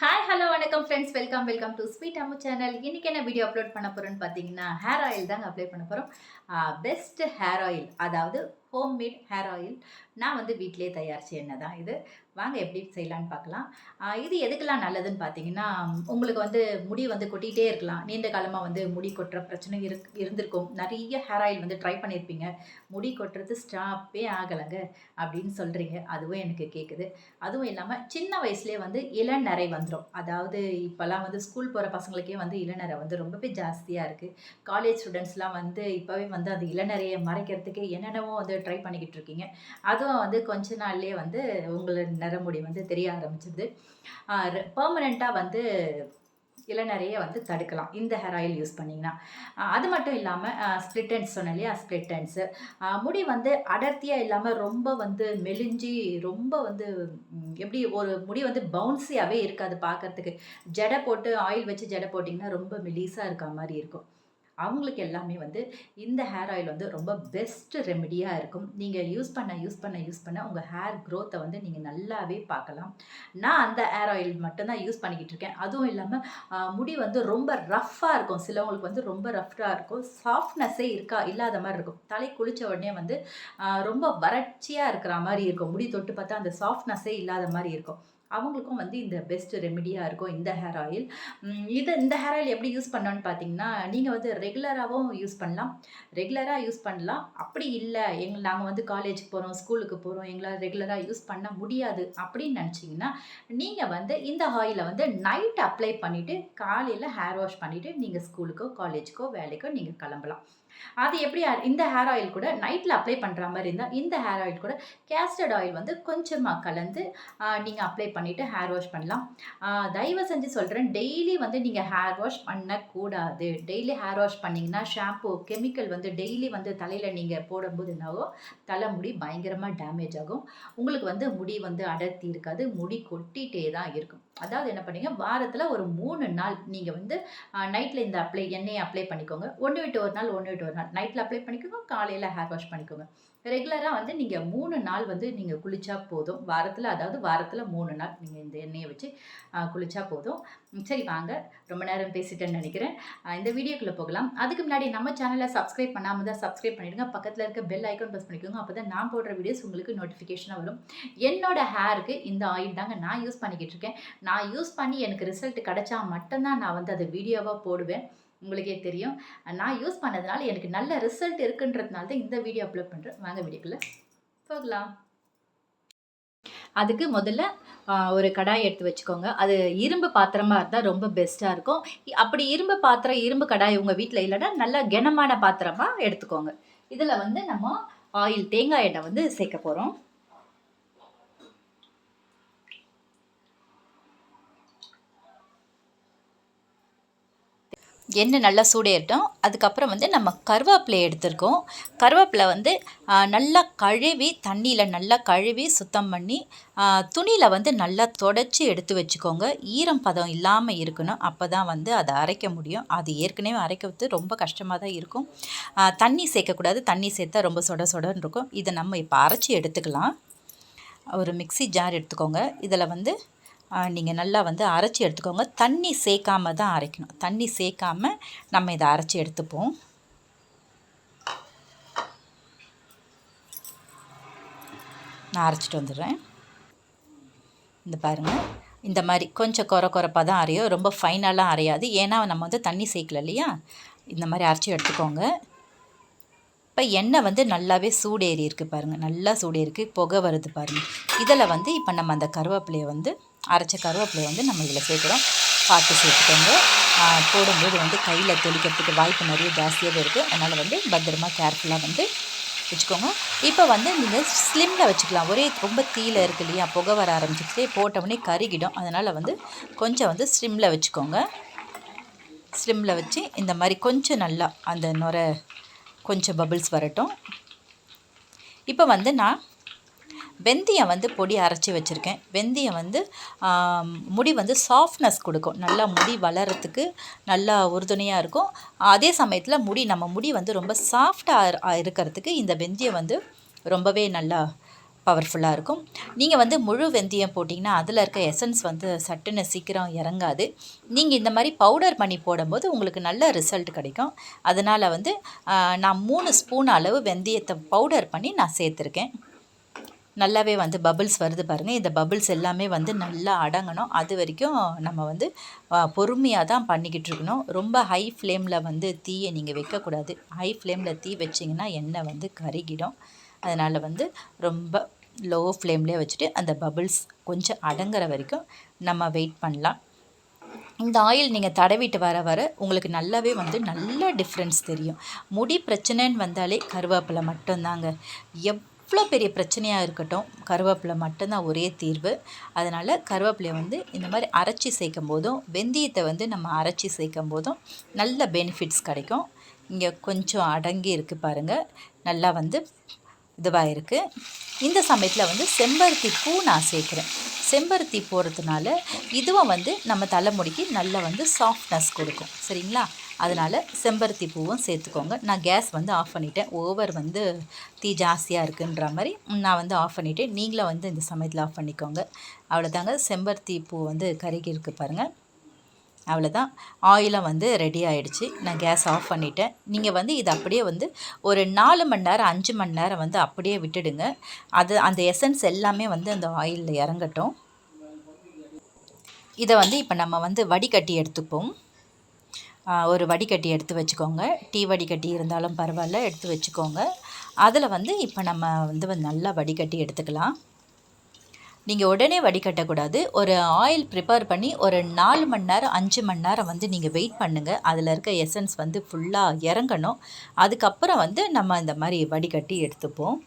Hi hello வணக்கம் friends welcome welcome to sweet Ammu channel இன்றைக்கி என்ன வீடியோ அப்லோட் பண்ண போகிறோன்னு பார்த்தீங்கன்னா ஹேர் ஆயில் தாங்க அப்ளை பண்ண போகிறோம் பெஸ்ட் ஹேர் ஆயில் அதாவது ஹோம்மேட் ஹேர் ஆயில் நான் வந்து வீட்டிலே தயாரித்த எண்ணெய் தான் இது? வாங்க எப்படி செய்யலான்னு பார்க்கலாம். இது எதுக்கெல்லாம் நல்லதுன்னு பார்த்தீங்கன்னா உங்களுக்கு வந்து முடி வந்து கொட்டிகிட்டே இருக்கலாம். நீண்ட காலமாக வந்து முடி கொட்டுற பிரச்சனை இருக் இருந்திருக்கும். நிறைய ஹேர் ஆயில் வந்து ட்ரை பண்ணியிருப்பீங்க முடி கொட்டுறது ஸ்டாப்பே ஆகலைங்க அப்படின்னு சொல்கிறீங்க அதுவும் எனக்கு கேட்குது அதுவும் இல்லாமல் சின்ன வயசுலேயே வந்து இளநரை வந்துடும் அதாவது இப்போல்லாம் வந்து ஸ்கூல் போகிற பசங்களுக்கே வந்து இளநரை வந்து ரொம்பவே ஜாஸ்தியாக இருக்குது காலேஜ் ஸ்டூடெண்ட்ஸ்லாம் வந்து இப்போவே வந்து அந்த இளநரையை மறைக்கிறதுக்கு என்னென்னவோ வந்து ட்ரை பண்ணிக்கிட்டு இருக்கீங்க. அதுவும் வந்து கொஞ்ச நாள்லேயே வந்து உங்களோட நரமுடி வந்து தெரிய ஆரம்பிச்சிடுது பர்மனெண்ட்டாக வந்து இளநறைய வந்து தடுக்கலாம். இந்த ஹேர் ஆயில் யூஸ் பண்ணிங்கன்னா. அது மட்டும் இல்லாமல் ஸ்ப்ளிட்டன்ஸ் சொன்னேன் இல்லையா? ஸ்ப்ளிட்டன்ஸு முடி வந்து அடர்த்தியாக இல்லாமல் ரொம்ப வந்து மெலிஞ்சி ரொம்ப வந்து எப்படி ஒரு முடி வந்து பவுன்ஸியாகவே இருக்காது பார்க்கறதுக்கு ஜடை போட்டு ஆயில் வச்சு ஜடை போட்டிங்கன்னா ரொம்ப மெலிசாக இருக்க மாதிரி இருக்கும். அவங்களுக்கு எல்லாமே வந்து இந்த ஹேர் ஆயில் வந்து ரொம்ப பெஸ்ட் ரெமெடியாக இருக்கும். நீங்கள் யூஸ் பண்ண யூஸ் பண்ண யூஸ் பண்ண உங்கள் ஹேர் க்ரோத்தை வந்து நீங்கள் நல்லாவே பார்க்கலாம். நான் அந்த ஹேர் ஆயில் மட்டும்தான் யூஸ் பண்ணிக்கிட்டு இருக்கேன். அதுவும் இல்லாமல் முடி வந்து ரொம்ப ரஃப்பாக இருக்கும். சிலவங்களுக்கு வந்து ரொம்ப ரஃப்பாக இருக்கும். சாஃப்ட்னஸ்ஸே இருக்கா இல்லாத மாதிரி இருக்கும். தலை குளித்த உடனே வந்து ரொம்ப வறட்சியாக இருக்கிற மாதிரி இருக்கும். முடி தொட்டு பார்த்தா அந்த சாஃப்ட்னஸ்ஸே இல்லாத மாதிரி இருக்கும். அவங்களுக்கும் வந்து இந்த பெஸ்ட் ரெமிடியாக இருக்கும் இந்த ஹேர் ஆயில் இது இந்த ஹேர் ஆயில் எப்படி யூஸ் பண்ணோன்னு பார்த்தீங்கன்னா நீங்கள் வந்து ரெகுலராகவும் யூஸ் பண்ணலாம். ரெகுலராக யூஸ் பண்ணலாம். அப்படி இல்லை எங்கள் நாங்கள் வந்து காலேஜ் போகிறோம் ஸ்கூலுக்கு போகிறோம் எங்களால் ரெகுலராக யூஸ் பண்ண முடியாது அப்படின்னு நினச்சிங்கன்னா நீங்கள் வந்து இந்த ஆயிலை வந்து நைட் அப்ளை பண்ணிவிட்டு காலையில் ஹேர் வாஷ் பண்ணிவிட்டு நீங்கள் ஸ்கூலுக்கோ காலேஜுக்கோ வேலைக்கோ நீங்கள் கிளம்பலாம். அது எப்படி இந்த ஹேர் ஆயில் கூட நைட்டில் அப்ளை பண்ணுற மாதிரி இருந்தால் இந்த ஹேர் ஆயில் கூட கேஸ்டர்ட் ஆயில் வந்து கொஞ்சமாக கலந்து நீங்கள் அப்ளை பண்ணிவிட்டு ஹேர் வாஷ் பண்ணலாம். தயவு செஞ்சு சொல்கிறேன் டெய்லி வந்து நீங்கள் ஹேர் வாஷ் பண்ணக்கூடாது. டெய்லி ஹேர் வாஷ் பண்ணிங்கன்னா ஷாம்பு கெமிக்கல் வந்து டெய்லி வந்து தலையில் நீங்கள் போடும்போது என்னாவோ தலைமுடி பயங்கரமாக டேமேஜ் ஆகும். உங்களுக்கு வந்து முடி வந்து அடர்த்தி இருக்காது முடி கொட்டிகிட்டே தான் இருக்கும். அதாவது என்ன பண்ணுங்க வாரத்தில் ஒரு மூணு நாள் நீங்கள் வந்து நைட்டில் இந்த அப்ளை எண்ணெயை அப்ளை பண்ணிக்கோங்க. ஒன்று விட்டு ஒரு நாள் ஒன்று விட்டு ஒரு நாள் நைட்டில் அப்ளை பண்ணிக்கோங்க காலையில் ஹேர் வாஷ் பண்ணிக்கோங்க. ரெகுலராக வந்து நீங்கள் மூணு நாள் வந்து நீங்கள் குளிச்சா போதும். வாரத்தில் அதாவது வாரத்தில் மூணு நாள் நீங்கள் இந்த எண்ணெயை வச்சு குளிச்சா போதும். சரி வாங்க. ரொம்ப நேரம் பேசிட்டேன்னு நினைக்கிறேன். இந்த வீடியோக்குள்ளே போகலாம். அதுக்கு முன்னாடி நம்ம சேனலை சப்ஸ்கிரைப் பண்ணாமல் தான் சப்ஸ்கிரைப் பண்ணிடுங்க. பக்கத்தில் இருக்க பெல் ஐக்கான் ப்ரெஸ் பண்ணிக்கோங்க. அப்போ தான் நான் போடுற வீடியோஸ் உங்களுக்கு நோட்டிஃபிகேஷனாக வரும். என்னோட ஹேருக்கு இந்த ஆயில் தாங்க நான் யூஸ் பண்ணிக்கிட்டு இருக்கேன். நான் யூஸ் பண்ணி எனக்கு ரிசல்ட் கிடைச்சா மட்டும்தான் நான் வந்து அதை வீடியோவாக போடுவேன். உங்களுக்கே தெரியும். நான் யூஸ் பண்ணதுனால எனக்கு நல்ல ரிசல்ட் இருக்குன்றதுனால தான் இந்த வீடியோ அப்லோட் பண்ணுறேன் வாங்க வீடியோக்குள்ளே போகலாம். அதுக்கு முதல்ல ஒரு கடாய் எடுத்து வச்சுக்கோங்க. அது இரும்பு பாத்திரமாக இருந்தால் ரொம்ப பெஸ்ட்டாக இருக்கும். இ- அப்படி இரும்பு பாத்திரம் இரும்பு கடாய் உங்கள் வீட்டில் இல்லைன்னா நல்ல கனமான பாத்திரமாக எடுத்துக்கோங்க. இதில் வந்து நம்ம ஆயில் தேங்காய் எண்ணெய் வந்து சேர்க்க போகிறோம் எண்ணெய் நல்லா சூடேறட்டும். அதுக்கப்புறம் வந்து நம்ம கருவேப்பிலை எடுத்திருக்கோம். கருவேப்பிலை வந்து நல்லா கழுவி தண்ணியில் நல்லா கழுவி சுத்தம் பண்ணி துணியில் வந்து நல்லா தொடச்சி எடுத்து வச்சுக்கோங்க. ஈரம் பதம் இல்லாமல் இருக்கணும். அப்போ தான் வந்து அதை அரைக்க முடியும். அது ஏற்கனவே அரைக்கிறது ரொம்ப கஷ்டமாக தான் இருக்கும். தண்ணி சேர்க்கக்கூடாது. தண்ணி சேர்த்தா ரொம்ப சொட சொடன்னு இருக்கும். இதை நம்ம இப்போ அரைச்சி எடுத்துக்கலாம். ஒரு மிக்ஸி ஜார் எடுத்துக்கோங்க. இதில் வந்து நீங்கள் நல்லா வந்து அரைச்சி எடுத்துக்கோங்க. தண்ணி சேர்க்காம தான் அரைக்கணும். தண்ணி சேர்க்காம நம்ம இதை அரைச்சி எடுத்துப்போம். நான் அரைச்சிட்டு வந்துடுறேன். இந்த பாருங்கள் இந்த மாதிரி கொஞ்சம் குறை குறைப்பாக தான் அரையும். ரொம்ப ஃபைனலாக அரையாது. ஏன்னா நம்ம வந்து தண்ணி சேர்க்கல இல்லையா? இந்த மாதிரி அரைச்சி எடுத்துக்கோங்க. இப்போ எண்ணெய் வந்து நல்லாவே சூடேறி இருக்குது பாருங்கள் நல்லா சூடேறிக்கு புகை வருது பாருங்கள் இதில் வந்து இப்போ நம்ம அந்த கருவேப்பிலையை வந்து அரைச்ச கருவேப்பிலை வந்து நம்ம இதில் சேர்க்குறோம். பார்த்து சேர்த்துக்கோங்க. போடும்போது வந்து கையில் தெளிக்கிறதுக்கு வாய்ப்பு நிறைய ஜாஸ்தியாகவே இருக்குது. அதனால் வந்து பத்திரமா கேர்ஃபுல்லாக வந்து வச்சுக்கோங்க. இப்போ வந்து நீங்கள் ஸ்லிம்மில் வச்சுக்கலாம். ஒரே ரொம்ப தீயில இருக்கு இல்லையா? புகை வர ஆரம்பிச்சிட்டு போட்டவுடனே கருகிடும். அதனால் வந்து கொஞ்சம் வந்து ஸ்லிம்மில் வச்சுக்கோங்க. ஸ்லிம்மில் வச்சு இந்த மாதிரி கொஞ்சம் நல்லா அந்த நுரை கொஞ்சம் பபிள்ஸ் வரட்டும். இப்போ வந்து நான் வெந்தயம் வந்து பொடி அரைச்சி வச்சுருக்கேன். வெந்தயம் வந்து முடி வந்து சாஃப்ட்னஸ் கொடுக்கும். நல்லா முடி வளர்கிறதுக்கு நல்லா உறுதுணையாக இருக்கும். அதே சமயத்தில் முடி நம்ம முடி வந்து ரொம்ப சாஃப்டாக இருக்கிறதுக்கு இந்த வெந்தயம் வந்து ரொம்பவே நல்லா பவர்ஃபுல்லாக இருக்கும். நீங்கள் வந்து முழு வெந்தயம் போட்டிங்கன்னா அதில் இருக்க எசன்ஸ் வந்து சட்டுன்னு சீக்கிரம் இறங்காது. நீங்கள் இந்த மாதிரி பவுடர் பண்ணி போடும்போது உங்களுக்கு நல்ல ரிசல்ட் கிடைக்கும். அதனால் வந்து நான் மூணு ஸ்பூன் அளவு வெந்தயத்தை பவுடர் பண்ணி நான் சேர்த்துருக்கேன். நல்லாவே வந்து பபிள்ஸ் வருது பாருங்கள் இந்த பபிள்ஸ் எல்லாமே வந்து நல்லா அடங்கணும். அது வரைக்கும் நம்ம வந்து பொறுமையாக தான் பண்ணிக்கிட்டு இருக்கணும். ரொம்ப ஹை ஃப்ளேமில் வந்து தீயை நீங்கள் வைக்கக்கூடாது. ஹை ஃப்ளேமில் தீ வச்சிங்கன்னா எண்ணெய் வந்து கருகிடும். அதனால் வந்து ரொம்ப லோ ஃப்ளேம்லேயே வச்சுட்டு அந்த பபிள்ஸ் கொஞ்சம் அடங்குற வரைக்கும் நம்ம வெயிட் பண்ணலாம். இந்த ஆயில் நீங்கள் தடவிட்டு வர வர உங்களுக்கு நல்லாவே வந்து நல்ல டிஃப்ரென்ஸ் தெரியும். முடி பிரச்சனைன்னு வந்தாலே கருவேப்பிலை மட்டும்தாங்க. எவ் எவ்வளோ பெரிய பிரச்சனையாக இருக்கட்டும். கருவேப்பிலை மட்டும்தான் ஒரே தீர்வு. அதனால் கருவேப்பிலையை வந்து இந்த மாதிரி அரைச்சி சேர்க்கும் போதும் வெந்தயத்தை வந்து நம்ம அரைச்சி சேர்க்கும் போதும் நல்ல பெனிஃபிட்ஸ் கிடைக்கும். இங்கே கொஞ்சம் அடங்கி இருக்குது பாருங்கள் நல்லா வந்து இதுவாக இருக்குது இந்த சமயத்தில் வந்து செம்பருத்தி பூ நான் சேர்க்குறேன். செம்பருத்தி போடுறதுனால இதுவும் வந்து நம்ம தலைமுடிக்கு நல்லா வந்து சாஃப்ட்னஸ் கொடுக்கும். சரிங்களா? அதனால் செம்பருத்தி பூவும் சேர்த்துக்கோங்க. நான் கேஸ் வந்து ஆஃப் பண்ணிட்டேன். ஓவர் வந்து தீ ஜாஸ்தியாக இருக்குன்ற மாதிரி நான் வந்து ஆஃப் பண்ணிவிட்டேன் நீங்களும் வந்து இந்த சமயத்தில் ஆஃப் பண்ணிக்கோங்க. அவ்வளோதாங்க செம்பருத்தி பூ வந்து கருகி இருக்குது பாருங்கள் அவ்வளோதான் ஆயிலும் வந்து ரெடி ஆகிடுச்சு நான் கேஸ் ஆஃப் பண்ணிட்டேன். நீங்கள் வந்து இது அப்படியே வந்து ஒரு நாலு மணி நேரம் அஞ்சு மணி நேரம் வந்து அப்படியே விட்டுடுங்க. அது அந்த எசன்ஸ் எல்லாமே வந்து அந்த ஆயிலில் இறங்கட்டும். இதை வந்து இப்போ நம்ம வந்து வடிகட்டி எடுத்துப்போம். ஒரு வடிகட்டி எடுத்து வச்சுக்கோங்க. டீ வடிகட்டி இருந்தாலும் பரவாயில்ல எடுத்து வச்சுக்கோங்க. அதில் வந்து இப்போ நம்ம வந்து நல்லா வடிகட்டி எடுத்துக்கலாம். நீங்கள் உடனே வடிகட்டக்கூடாது. ஒரு ஆயில் ப்ரிப்பேர் பண்ணி ஒரு நாலு மணி நேரம் அஞ்சு மணி நேரம் வந்து நீங்கள் வெயிட் பண்ணுங்கள் அதில் இருக்க எசன்ஸ் வந்து ஃபுல்லாக இறங்கணும். அதுக்கப்புறம் வந்து நம்ம இந்த மாதிரி வடிகட்டி எடுத்துப்போம்.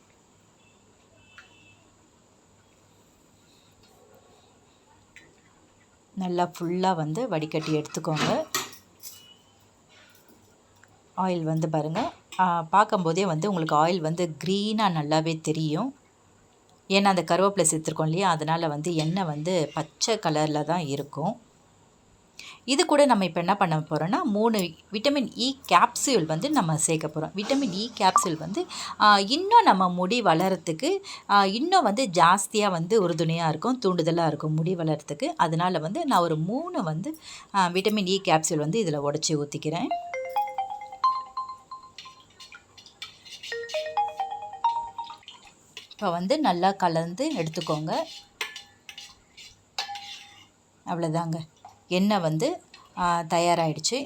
நல்லா ஃபுல்லாக வந்து வடிகட்டி எடுத்துக்கோங்க. ஆயில் வந்து பாருங்கள் பார்க்கும்போதே வந்து உங்களுக்கு ஆயில் வந்து க்ரீனாக நல்லாவே தெரியும். ஏன்னா அந்த கருவேப்பிலை சேர்த்துருக்கோம் இல்லையா? அதனால் வந்து எண்ணெய் வந்து பச்சை கலரில் தான் இருக்கும். இது கூட நம்ம இப்போ என்ன பண்ண போகிறோன்னா மூணு விட்டமின் இ கேப்சியூல் வந்து நம்ம சேர்க்க போகிறோம் விட்டமின் இ e கேப்சியூல் வந்து இன்னும் நம்ம முடி வளரத்துக்கு இன்னும் வந்து ஜாஸ்தியாக வந்து உறுதுணையாக இருக்கும் தூண்டுதலாக இருக்கும் முடி வளரத்துக்கு அதனால் வந்து நான் ஒரு மூணு வந்து விட்டமின் இ கேப்சியூல் வந்து இதில் உடச்சி ஊற்றிக்கிறேன் இப்போ வந்து நல்லா கலந்து எடுத்துக்கோங்க. அவ்வளோதாங்க. எண்ணெய் வந்து தயாராகிடுச்சு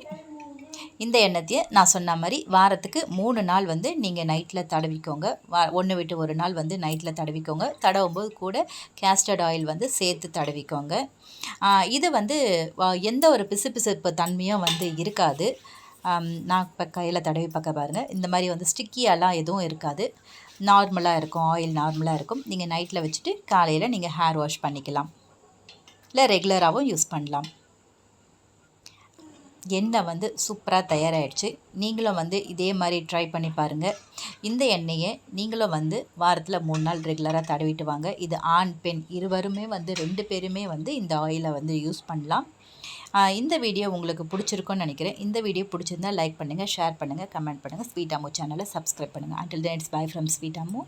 இந்த எண்ணத்தையே நான் சொன்ன மாதிரி வாரத்துக்கு மூணு நாள் வந்து நீங்கள் நைட்டில் தடவிக்கோங்க. வா ஒன்று விட்டு ஒரு நாள் வந்து நைட்டில் தடவிக்கோங்க. தடவும்போது கூட கேஸ்டர்ட் ஆயில் வந்து சேர்த்து தடவிக்கோங்க. இது வந்து எந்த ஒரு பிசு பிசுப்பு தன்மையும் வந்து இருக்காது. நான் இப்போ கையில் தடவி பார்க்க பாருங்கள் இந்த மாதிரி வந்து ஸ்டிக்கியெல்லாம் எதுவும் இருக்காது. நார்மலாக இருக்கும் ஆயில் நார்மலாக இருக்கும். நீங்கள் நைட்டில் வச்சுட்டு காலையில் நீங்கள் ஹேர் வாஷ் பண்ணிக்கலாம். இல்லை ரெகுலராகவும் யூஸ் பண்ணலாம். எண்ணெய் வந்து சூப்பராக தயாராகிடுச்சு நீங்களும் வந்து இதே மாதிரி ட்ரை பண்ணி பாருங்கள் இந்த எண்ணெயை நீங்களும் வந்து வாரத்தில் மூணு நாள் ரெகுலராக தடவிட்டு வாங்க. இது ஆண் பெண் இருவருமே வந்து ரெண்டு பேருமே வந்து இந்த ஆயிலை வந்து யூஸ் பண்ணலாம். இந்த வீடியோ உங்களுக்கு பிடிச்சிருக்குன்னு நினைக்கிறேன். இந்த வீடியோ பிடிச்சிருந்தா லைக் பண்ணுங்கள் ஷேர் பண்ணுங்கள் கமெண்ட் பண்ணுங்கள் ஸ்வீட் அம்மு சேனலை சப்ஸ்கிரைப் பண்ணுங்கள் until then it's bye from sweet Ammu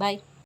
bye